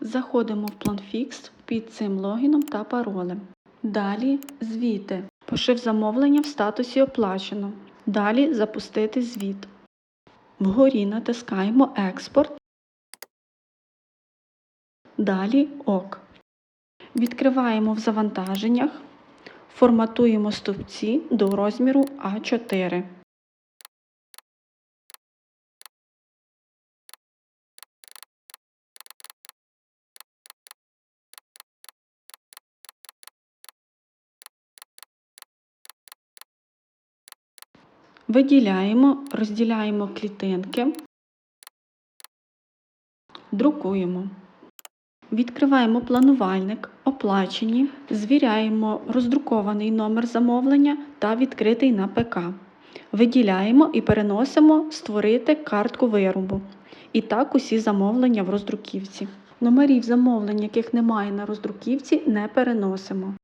Заходимо в PlanFix під цим логіном та паролем. Далі звіти. Пошив замовлення в статусі оплачено. Далі запустити звіт. Вгорі натискаємо Експорт. Далі ОК. Відкриваємо в завантаженнях. Форматуємо стовпці до розміру А4. Виділяємо, розділяємо клітинки, друкуємо. Відкриваємо планувальник, оплачені, звіряємо роздрукований номер замовлення та відкритий на ПК. Виділяємо і переносимо Створити картку виробу. І так усі замовлення в роздруківці. Номерів замовлень, яких немає на роздруківці, не переносимо.